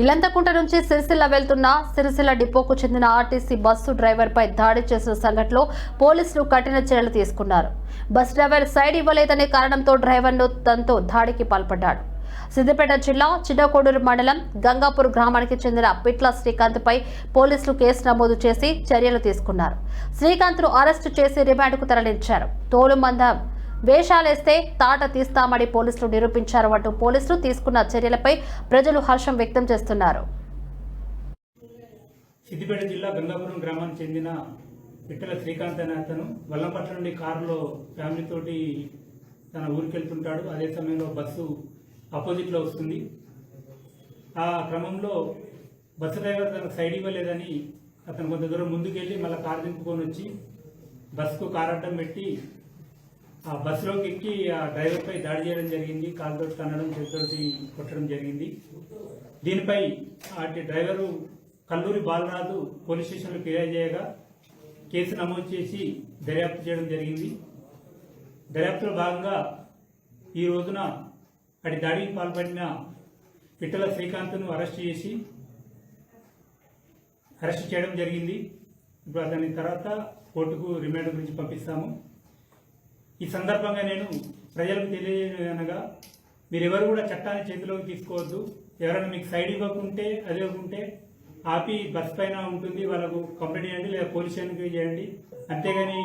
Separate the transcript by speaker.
Speaker 1: ఇలంతకుంట నుంచి సిరిసిల్ల వెళ్తున్న సిరిసిల్ల డిపోకు చెందిన ఆర్టీసీ బస్సు డ్రైవర్పై దాడి చేసిన సంఘటనలో పోలీసులు కఠిన చర్యలు తీసుకున్నారు. బస్ డ్రైవర్ సైడ్ ఇవ్వలేదనే కారణంతో డ్రైవర్ను తనతో దాడికి పాల్పడ్డాడు. సిద్దిపేట జిల్లా చిన్నకోడూరు మండలం గంగాపూర్ గ్రామానికి చెందిన పిట్ల శ్రీకాంత్పై పోలీసులు కేసు నమోదు చేసి చర్యలు తీసుకున్నారు. శ్రీకాంత్ను అరెస్టు చేసి రిమాండ్కు తరలించారు. తోలుమందం వేషాలేస్తే తాట తీస్తామని పోలీసులు నిరూపించారు అంటూ పోలీసులు తీసుకున్న చర్యలపై ప్రజలు హర్షం వ్యక్తం చేస్తున్నారు.
Speaker 2: సిద్దిపేట జిల్లా గంగాపురం గ్రామానికి చెందిన పిట్టల శ్రీకాంత్ అనే అతను వల్లంపట్ల నుండి కారులో ఫ్యామిలీతోటి తన ఊరికి వెళ్తుంటాడు అదే సమయంలో బస్సు ఆపోజిట్లో వస్తుంది. ఆ క్రమంలో బస్సు డ్రైవర్ తనకు సైడ్ ఇవ్వలేదని అతను కొంత దూరం ముందుకెళ్ళి మళ్ళీ కారు దింపుకొని వచ్చి బస్సుకు కారు అడ్డం పెట్టి ఆ బస్సులోకి ఎక్కి ఆ డ్రైవర్పై దాడి చేయడం జరిగింది. కాలుతో తనడం చేతితోటి కొట్టడం జరిగింది. దీనిపై అటు డ్రైవరు కల్లూరి బాలరాజు పోలీస్ స్టేషన్లో ఫిర్యాదు చేయగా కేసు నమోదు చేసి దర్యాప్తు చేయడం జరిగింది. దర్యాప్తులో భాగంగా ఈ రోజున అటు దాడికి పాల్పడిన పిట్టల శ్రీకాంత్ను అరెస్ట్ చేసి అరెస్ట్ చేయడం జరిగింది. ఇప్పుడు అతని తర్వాత కోర్టుకు రిమాండ్ గురించి పంపిస్తాము. ఈ సందర్భంగా నేను ప్రజలకు తెలియజేయనగా మీరెవరు కూడా చట్టాన్ని చేతిలోకి తీసుకోవద్దు. ఎవరైనా మీకు సైడ్ ఇవ్వకుంటే అది ఇవ్వకుంటే ఆపి బస్ పైన ఉంటుంది వాళ్ళకు కంప్లైంట్ చేయండి లేదా పోలీస్ స్టేషన్కి చేయండి. అంతేగాని